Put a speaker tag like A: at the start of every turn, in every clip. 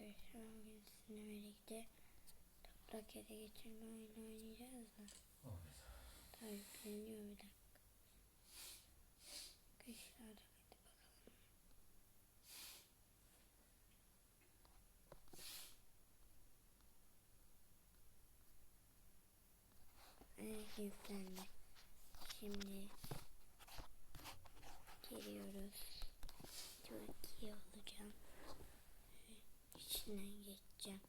A: Arkadaşlar bugün sizinle birlikte toprak ele geçirme oyunu oynayacağız da. Daha yükleniyor bir dakika. Arkadaşlar hadi bakalım. Evet yüklendi. Şimdi giriyoruz. Türkiye olacağım. İçinden geçeceğim.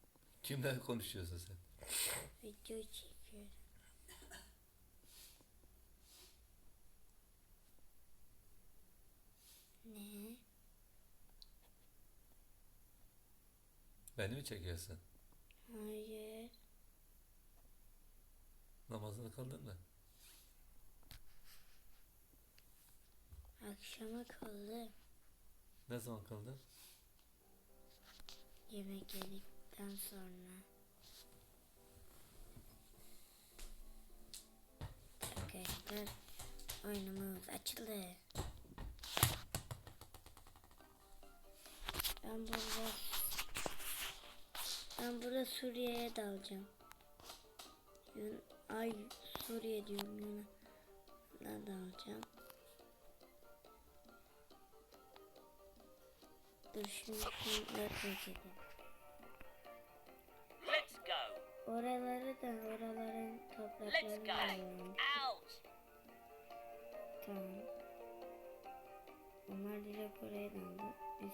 B: Kimden konuşuyorsun sen?
A: Video çekiyorum. Ne?
B: Beni mi çekiyorsun?
A: Hayır.
B: Namazını kıldın mı?
A: Akşama kalır.
B: Ne zaman kıldın?
A: Yemek yedikten sonra. Arkadaşlar oyunumuz açıldı. Ben burada ben burada Suriye'ye dalacağım. Ay Suriye diyorum Yunan'a dalacağım. Dur şimdi
C: go.
A: Oraları da oraların topraklarını alalım. Tamam. Onlar direkt oraya daldı. Biz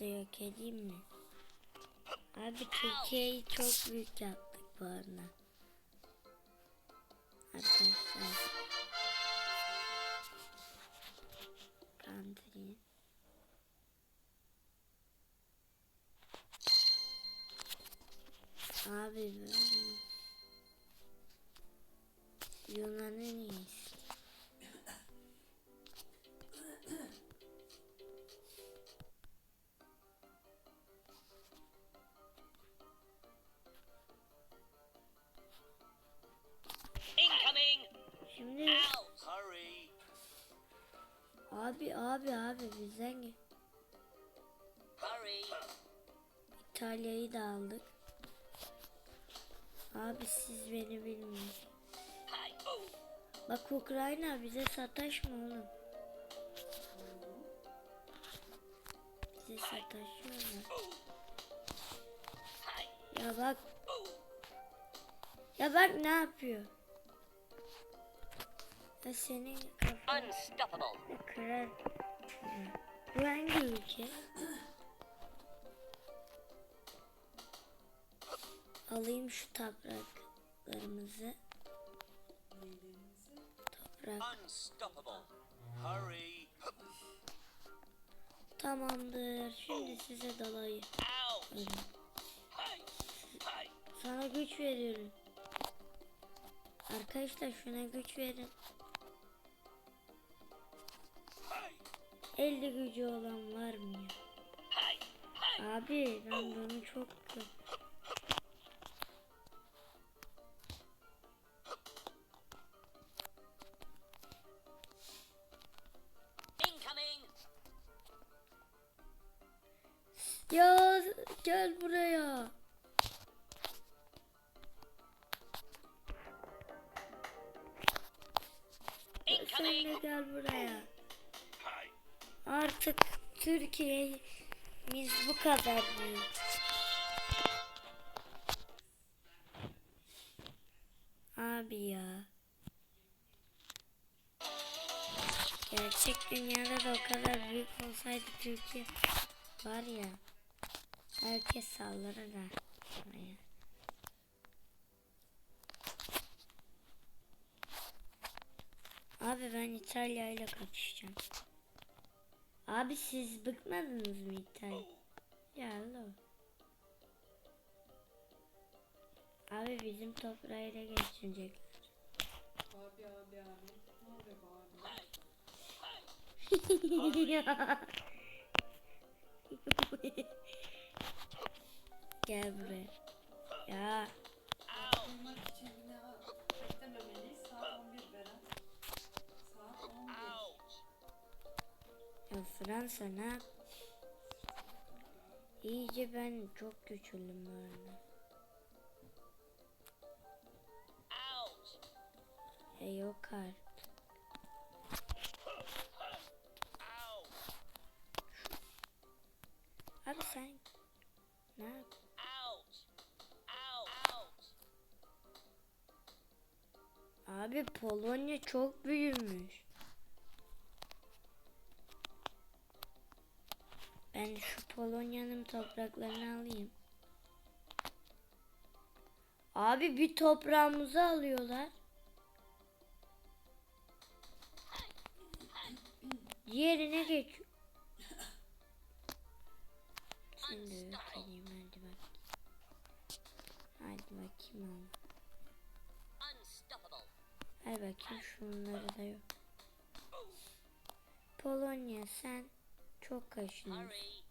A: De yok mi? Abi Türkiye'yi çok büyük yaptık bu arada. Arkadaşlar. Country. Abi ben Yunan'ın iyisi. Abi abi bizden gel. İtalya'yı da aldık. Abi siz beni bilmiyorsunuz. Bak Ukrayna bize sataşma oğlum. Bize sataşıyorlar. Ya bak. Ya bak ne yapıyor. Ya senin
C: Unstoppable.
A: kırar. Bu hangi? Alayım şu topraklarımızı. Toprak.
C: Unstoppable. Hurry.
A: Tamamdır. Şimdi size.
C: Hey.
A: Sana güç veriyorum. Arkadaşlar şuna güç verin. 50 gücü olan var mı ya? Abi ben bunu çok
C: Incoming.
A: Ya gel buraya. Sen de gel buraya. Artık Türkiye'miz bu kadar büyük. Abi ya. Gerçek dünyada da o kadar büyük olsaydı Türkiye var ya. Herkes saldırır. Oraya. Abi ben İtalya ile kapışacağım. Abi siz bıkmadınız mı İtalya? Ya. Abi bizim toprağı ele geçirecek.
D: Abi abi abi. Ne oluyor abi?
A: Gel buraya. Ya
D: Uyumak
A: Ne yap? İyice ben çok küçüldüm.
C: Ouch!
A: E yok artık. Abi sen ne yap?
C: Ouch! Ouch! Ouch!
A: Abi Polonya çok büyümüş. Polonya'nın topraklarını alayım. Abi bir toprağımızı alıyorlar. Diğerine geç. Şimdi öğreteyim hadi bak. Hadi bakayım oğlum. Ver bakayım şunları da yok. Polonya sen çok kaşınıyorsun.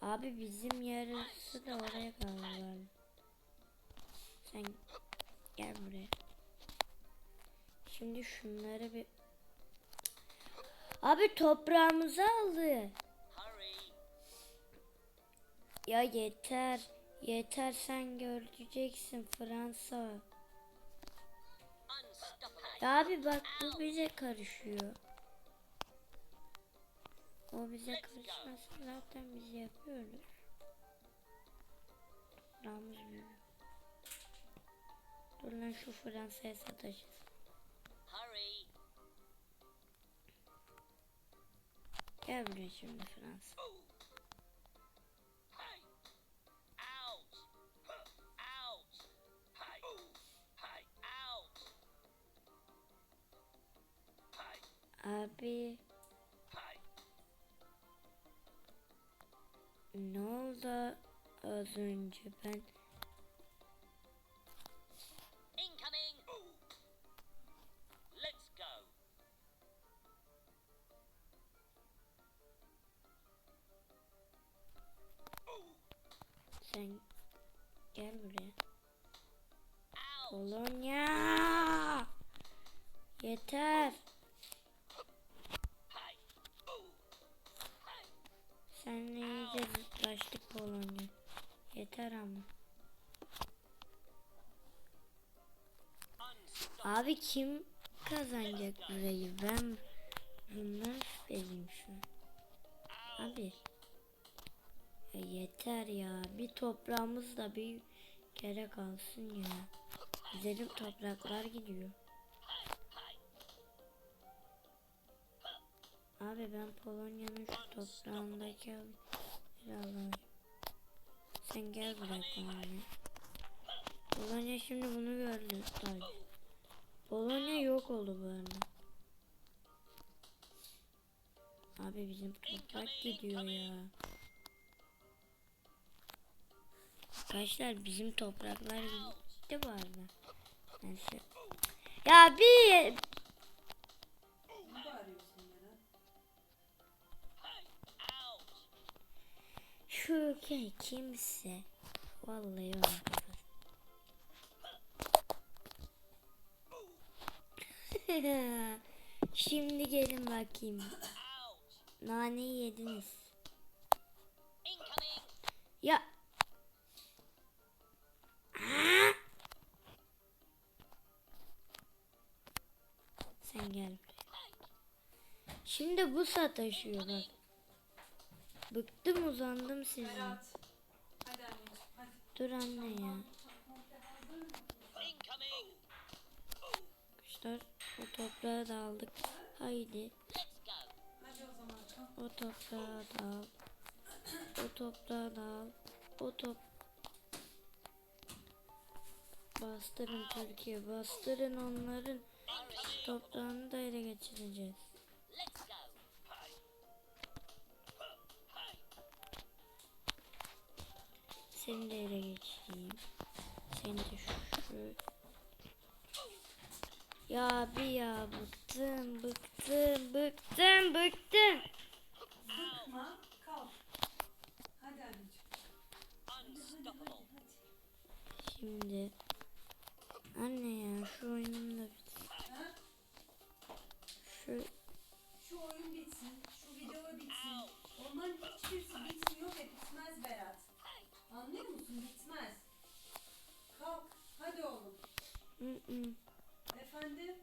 A: Abi bizim yarısı da oraya kaldı. Sen gel buraya. Şimdi şunları bir... Abi toprağımızı aldı. Ya yeter. Yeter sen göreceksin Fransa. Ya abi bak bu bize karışıyor. O bize karışmasın zaten biz yapıyoruz. Namız büyüyor. Dur lan şu Fransa'ya sataşız.
C: Hurry!
A: Gel buraya şimdi Fransa. Abi ne oldu az önce ben
C: Incoming! Let's go!
A: sen gel buraya.
C: Ouch!
A: Polonya yeter. Seninle iyice zıtlaştık Polonya. Yeter ama. Abi kim kazanacak burayı? Ben bundan şüpheliyim şu. Abi. Ya yeter ya. Bir toprağımız da bir kere kalsın ya. Güzelim topraklar gidiyor. Abi ben Polonya'nın şu toprağındaki al- alayım. Sen gel buraya Polonya. Polonya şimdi bunu gördü tabii. Polonya yok oldu bu arada. Abi bizim toprak gidiyor ya. Arkadaşlar bizim topraklar gitti bu arada. Neyse. Ya bir şu ki kimse vallahi. Şimdi gelin bakayım. Naneyi yediniz. Ya. Sen gel. Şimdi bu sataşıyor bak. Bıktım uzandım sizin.
D: Berat. Hadi anneciğim hadi.
A: Dur anne ya. Kuşlar o toprağı da aldık. Haydi.
D: O
A: toprağı da al. O toprağı da al. O top Bastırın Türkiye, bastırın onların toprağını da ele geçireceğiz. Seni de ele geçireyim. Seni de şu. Ya bir ya bıktım bıktım bıktım bıktım.
D: Bıkma kalk.
A: Hadi anneciğim.
D: Şimdi anne ya şu oyunu Efendim?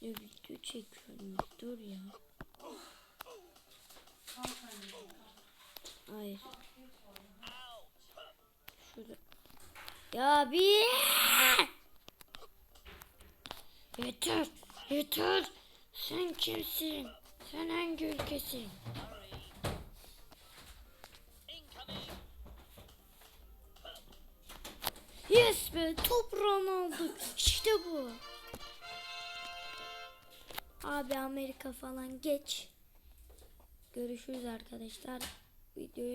A: Ya video çekiyorum. Dur ya. Hayır. Şurada. Ya bir. Yeter. Yeter. Sen kimsin? Sen hangi ülkesin? Yes be toprağını aldık. İşte bu. Abi Amerika falan geç. Görüşürüz arkadaşlar. Videoyu